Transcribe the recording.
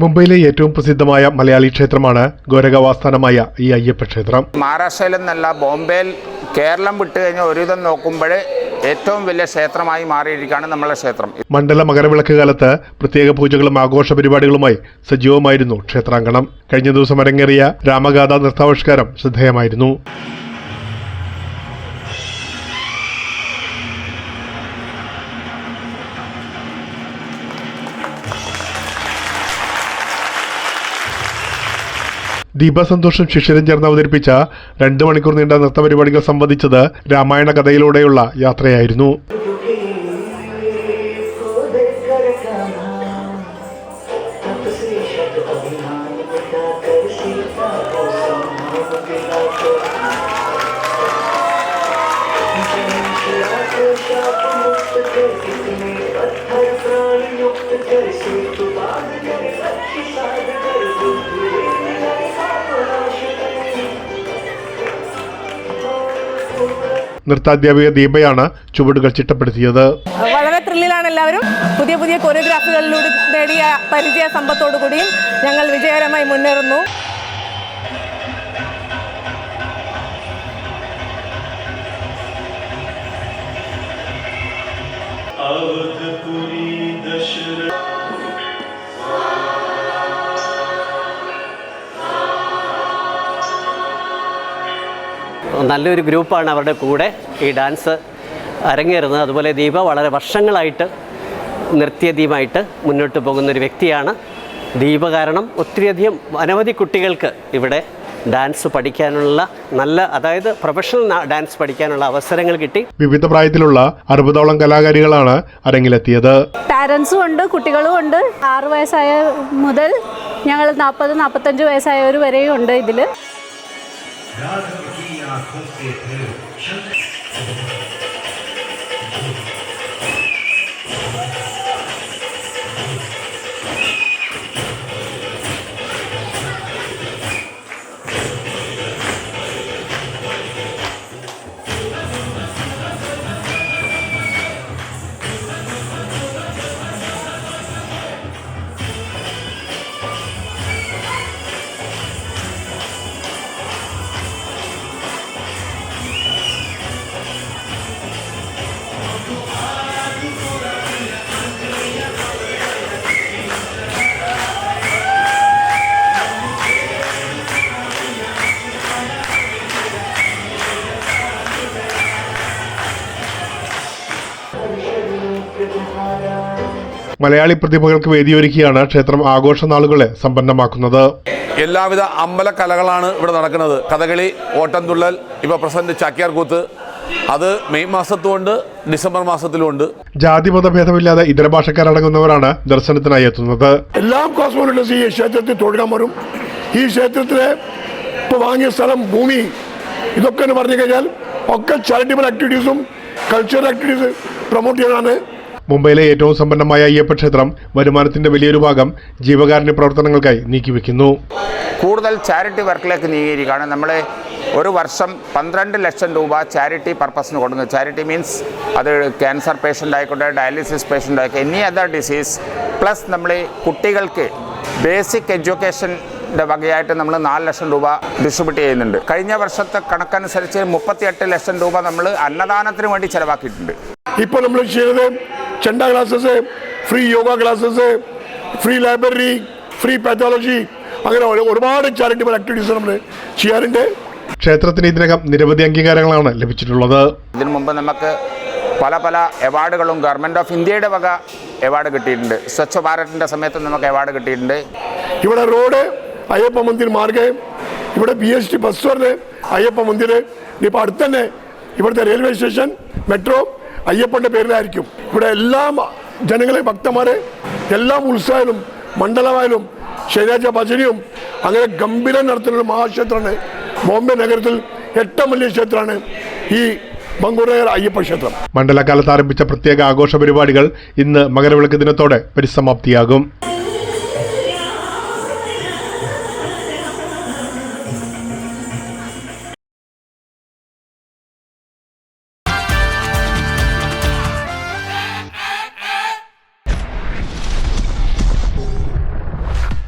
മുംബൈയിലെ ഏറ്റവും പ്രസിദ്ധമായ മലയാളി ക്ഷേത്രമാണ് ഗോരകവാസ്ഥാനമായ ഈ അയ്യപ്പ ക്ഷേത്രം. മഹാരാഷ്ട്രയിൽ നിന്നല്ല ബോംബെയിൽ കേരളം വിട്ട് കഴിഞ്ഞാൽ ഒരുവിധം നോക്കുമ്പോൾ ഏറ്റവും വലിയ ക്ഷേത്രമായി മാറിയിരിക്കുകയാണ് നമ്മളെ ക്ഷേത്രം. മണ്ഡല മകരവിളക്ക് കാലത്ത് പ്രത്യേക പൂജകളും ആഘോഷ പരിപാടികളുമായി സജീവമായിരുന്നു ക്ഷേത്രാങ്കണം. കഴിഞ്ഞ ദിവസം അരങ്ങേറിയ രാമഗാഥ നൃത്താവിഷ്കാരം ശ്രദ്ധേയമായിരുന്നു. ദീപ സന്തോഷം ശിഷ്യരും ചേർന്ന് അവതരിപ്പിച്ച രണ്ട് മണിക്കൂർ നീണ്ട നൃത്ത പരിപാടികൾ സംബന്ധിച്ചത് രാമായണ കഥയിലൂടെയുള്ള യാത്രയായിരുന്നു. നൃത്താധ്യാപിക ദീപയാണ് ചുവടുകൾ ചിട്ടപ്പെടുത്തിയത്. വളരെ ത്രില്ലിലാണ് എല്ലാവരും. പുതിയ പുതിയ കൊറിയോഗ്രാഫുകളിലൂടെ നേടിയ പരിചയ സമ്പത്തോടു കൂടിയും ഞങ്ങൾ വിജയകരമായി മുന്നേറുന്നു. അവധ പുരി നല്ലൊരു ഗ്രൂപ്പാണ് അവരുടെ കൂടെ ഈ ഡാൻസ് അരങ്ങേറുന്നത്. അതുപോലെ ദീപ വളരെ വർഷങ്ങളായിട്ട് നൃത്യദീപമായിട്ട് മുന്നോട്ട് പോകുന്ന ഒരു വ്യക്തിയാണ്. ദീപ കാരണം ഒത്തിരിയധികം അനവധി കുട്ടികൾക്ക് ഇവിടെ ഡാൻസ് പഠിക്കാനുള്ള നല്ല അതായത് പ്രൊഫഷണൽ ഡാൻസ് പഠിക്കാനുള്ള അവസരങ്ങൾ കിട്ടി. വിവിധ പ്രായത്തിലുള്ള അറുപതോളം കലാകാരികളാണ് അരങ്ങിലെത്തിയത്. പാരൻസും ഉണ്ട് കുട്ടികളും ഉണ്ട്. ആറു വയസ്സായ മുതൽ ഞങ്ങൾ നാൽപ്പത് നാൽപ്പത്തഞ്ച് വയസ്സായവർ വരെയും ഉണ്ട് ഇതിൽ राष्ट्रपति आंखों से फिर മലയാളി പ്രതിഭകൾക്ക് വേദിയൊരുക്കിയാണ് ക്ഷേത്രം ആഘോഷ നാളുകളെ സമ്പന്നമാക്കുന്നത്. എല്ലാവിധ അമ്പല കലകളാണ് ഇവിടെ നടക്കുന്നത്. കഥകളി ഓട്ടംതുള്ളൽ ഇപ്പോൾ പ്രസന്റ് ചാക്യാർ കൂത്ത്. അത് മെയ് മാസത്തുമുണ്ട് ഡിസംബർ മാസത്തിലുമുണ്ട്. ജാതി മതഭേദമില്ലാതെ ഇതര ഭാഷക്കാരടങ്ങുന്നവരാണ് ദർശനത്തിനായി എത്തുന്നത്. എല്ലാം കോസ്മോളിറ്റീസ് ഈ ക്ഷേത്രത്തിൽ തൊഴുകാൻ വരും ഈ ക്ഷേത്രത്തിലെ ഇപ്പോൾ വാങ്ങിയ സ്ഥലം ഭൂമി ഇതൊക്കെ എന്ന് പറഞ്ഞു കഴിഞ്ഞാൽ ഒക്കെ ചാരിറ്റബിൾ ആക്ടിവിറ്റീസും കൾച്ചറൽ ആക്ടിവിറ്റീസ് പ്രൊമോട്ട് ചെയ്യാനാണ് മുംബൈയിലെ ഏറ്റവും സമ്പന്നമായ അയ്യപ്പ ക്ഷേത്രം വരുമാനത്തിന്റെ വലിയൊരു ഭാഗം ജീവകാരുണ്യ പ്രവർത്തനങ്ങൾക്കായി നീക്കിവെക്കുന്നു. കൂടുതൽ ചാരിറ്റി വർക്കിലേക്ക് നീങ്ങിയിരിക്കുകയാണ്. നമ്മൾ ഒരു വർഷം പന്ത്രണ്ട് ലക്ഷം രൂപ ചാരിറ്റി പർപ്പസിന് കൊടുക്കുന്നു. ചാരിറ്റി മീൻസ് അത് ക്യാൻസർ പേഷ്യന്റ് ആയിക്കോട്ടെ ഡയാലിസിസ് പേഷ്യന്റ് ആയിക്കോട്ടെ എനി അതർ ഡിസീസ് പ്ലസ് നമ്മൾ കുട്ടികൾക്ക് ബേസിക് എഡ്യൂക്കേഷന്റെ വകയായിട്ട് നമ്മൾ നാല് ലക്ഷം രൂപ ഡിസ്ട്രിബ്യൂട്ട് ചെയ്യുന്നുണ്ട്. കഴിഞ്ഞ വർഷത്തെ കണക്കനുസരിച്ച് മുപ്പത്തിയെട്ട് ലക്ഷം രൂപ നമ്മൾ അന്നദാനത്തിന് വേണ്ടി ചെലവാക്കിയിട്ടുണ്ട്. ഇപ്പോൾ നമ്മൾ ചെയ്യുന്നത് chenda classes free yoga classes free library free pathology അങ്ങനെ ഒരു- ഒരുപാട് ചാരിറ്റബിൾ ആക്ടിവിറ്റീസ് നമ്മൾ ചെയ്യാറുണ്ട്. ക്ഷേത്രത്തിന് ഇതിനകം നിരവധി അംഗീകാരങ്ങളാണ് ലഭിച്ചിട്ടുള്ളത്. ഇതിനു മുമ്പ് നമുക്ക് പല പല അവാർഡുകളും ഗവൺമെന്റ് ഓഫ് ഇന്ത്യയുടെ വക അവാർഡ് കിട്ടിയിട്ടുണ്ട്. സ്വച്ഛ ഭാരതിന്റെ സമയത്ത് നമുക്ക് അവാർഡ് കിട്ടിയിട്ടുണ്ട്. ഇവിടെ റോഡ് അയ്യപ്പ മന്ദിർ മാർഗെ ഇവിടെ B S T bus Ayyappa Mandir ഇപ്പോൾ അടുത്തന്നെ ഇവിടുത്തെ റെയിൽവേ സ്റ്റേഷൻ മെട്രോ അയ്യപ്പന്റെ പേരിലായിരിക്കും. ഇവിടെ എല്ലാ ജനങ്ങളെ ഭക്തന്മാരെ എല്ലാ ഉത്സവത്തിലും മണ്ഡലമായാലും ശനിയാഴ്ച ഭജനയും അങ്ങനെ ഗംഭീരം നടത്തുന്ന മഹാക്ഷേത്രമാണ്. ബോംബെ നഗരത്തിൽ ഏറ്റവും വലിയ ക്ഷേത്രമാണ് ഈ ബംഗൂർ അയ്യപ്പ ക്ഷേത്രം. മണ്ഡലകാലത്ത് ആരംഭിച്ച പ്രത്യേക ആഘോഷ പരിപാടികൾ ഇന്ന് മകരവിളക്ക് ദിനത്തോടെ പരിസമാപ്തിയാകും.